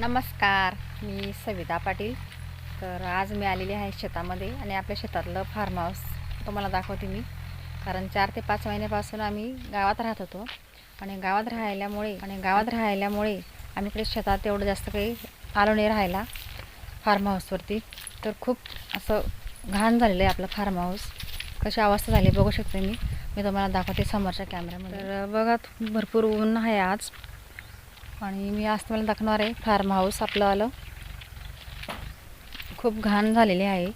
नमस्कार मी सविता पाटील. तर आज मी आलेली आहे शेतामध्ये आणि आपल्या शेतातलं फार्म हाऊस तुम्हाला दाखवते मी. कारण चार ते पाच महिन्यापासून आम्ही गावात राहत होतो. आणि गावात राहिल्यामुळे आणि गावात राहिल्यामुळे आम्ही इकडे शेतात एवढं जास्त काही आलो नाही राहायला फार्म हाऊसवरती तर खूप असं घाण झालेलं आहे आपलं फार्म हाऊस कशी अवस्था झाली बघू शकते मी. मी तुम्हाला दाखवते समोरच्या कॅमेऱ्यामध्ये तर बघा भरपूर ऊन आहे आज. आणि मी आज तुम्हाला दाखवणार आहे फार्म हाऊस. आपलं आलं. खूप घाण झालेले आहे.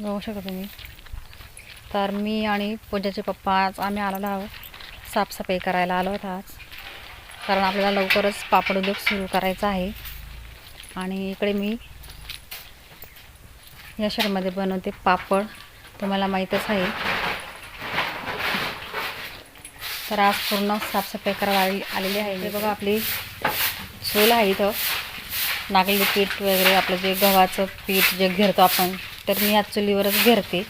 बघू शकता तुम्ही. तर मी आणि पूजाचे पप्पा आज आम्ही आलेलो आहोत. साफसफाई करायला आलो होता आज. कारण आपल्याला लवकरच पापड उद्योग सुरू करायचा आहे. आणि इकडे मी या शेडमध्ये बनवते पापड. तुम्हाला माहीतच आहे. तर आज पूर्ण साफसफाई करावा आली आलेली आहे. बघा आपली सोल आहे इथं. नागली पीठ वगैरे आपलं जे गव्हाचं पीठ जे घेरतो आपण तर मी आज चुलीवरच घेरते.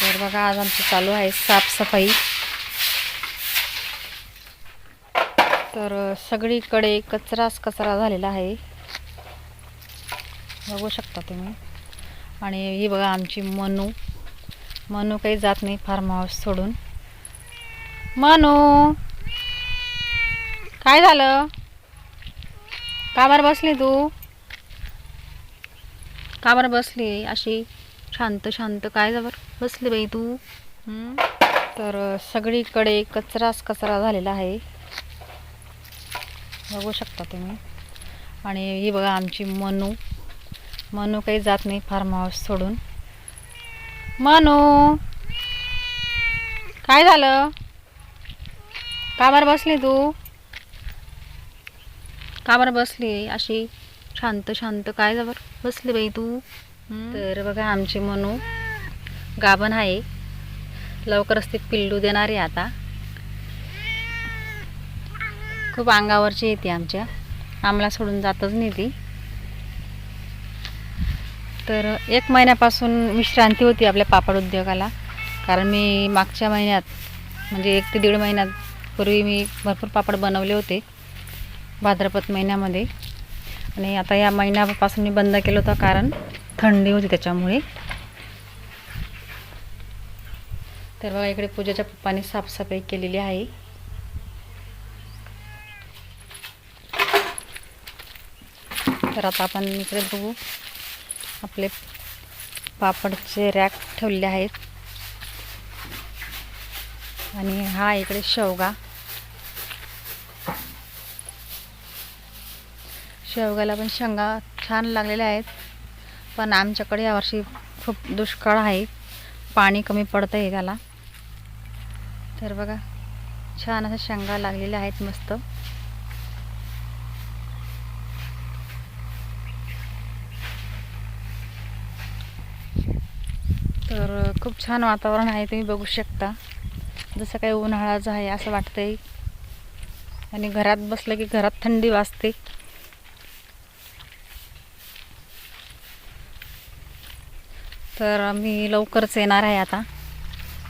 तर बघा आज आमची चालू आहे साफसफाई. तर सगळीकडे कचराच कचरा झालेला आहे. बघू शकता तुम्ही. आणि ही बघा आमची मनू. मनू काही जात नाही फार्म हाऊस सोडून. मनू. काय झालं? का बरं बसली तू? का बरं बसली अशी शांत शांत. काय जबर बसली बाई तू. तर सगळीकडे कचराच कचरा झालेला आहे. बघू शकता तुम्ही. आणि ही बघा आमची मनू. मनू काही जात नाही फार्म हाऊस सोडून. मनू. काय झालं? का बरं बसली तू? का बरं बसली अशी शांत शांत. काय जा बरं बसली बाई तू? तर बघा आमची मनू गाभण आहे. लवकरच ती पिल्लू देणार आहे आता. खूप अंगावरची येते आमच्या. आम्हाला सोडून जातच नाही ती. तर एक महिन्यापासून विश्रांती होती आपल्या पापड उद्योगाला. कारण मी मागच्या महिन्यात म्हणजे एक ते दीड महिन्यात पूर्वी मी भरपूर पापड बनवले होते भाद्रपद महिन्यामध्ये. आणि आता या महिन्यापासून मी बंद केलं होतं कारण थंडी होती त्याच्यामुळे. तर बघा इकडे पूजेच्या पप्पाने साफसफाई केलेली आहे. तर आता आपण इकडे बघू आपले पापडचे रॅक ठेवले आहेत. आणि हा इकडे शेवगा. शेवग्याला पण शेंगा छान लागलेल्या आहेत. पण आमच्याकडे यावर्षी खूप दुष्काळ आहे. पाणी कमी पडतं आहे त्याला तर बघा छान अशा शेंगा लागलेल्या आहेत मस्त. तर खूप छान वातावरण आहे तुम्ही बघू शकता. जसं काही उन्हाळाचं आहे असं वाटतंय. आणि घरात बसलं की घरात थंडी वाजते. तर मी लवकरच येणार आहे आता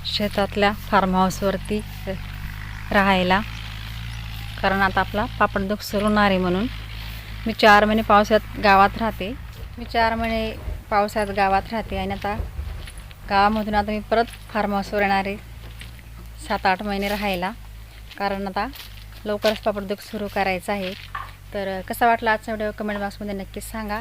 शेतातल्या फार्म हाऊसवरती राहायला. कारण आता आपला पापडदुख सुरू होणार आहे म्हणून. मी चार महिने पावसाळ्यात गावात राहते. मी चार महिने पावसाळ्यात गावात राहते आणि आता गावामधून आता मी परत फार्म हाऊसवर येणार आहे. सात आठ महिने राहायला. कारण आता लवकरच पापडदुख सुरू करायचं आहे. तर कसा वाटला आजचा व्हिडिओ कमेंट बॉक्समध्ये नक्कीच सांगा.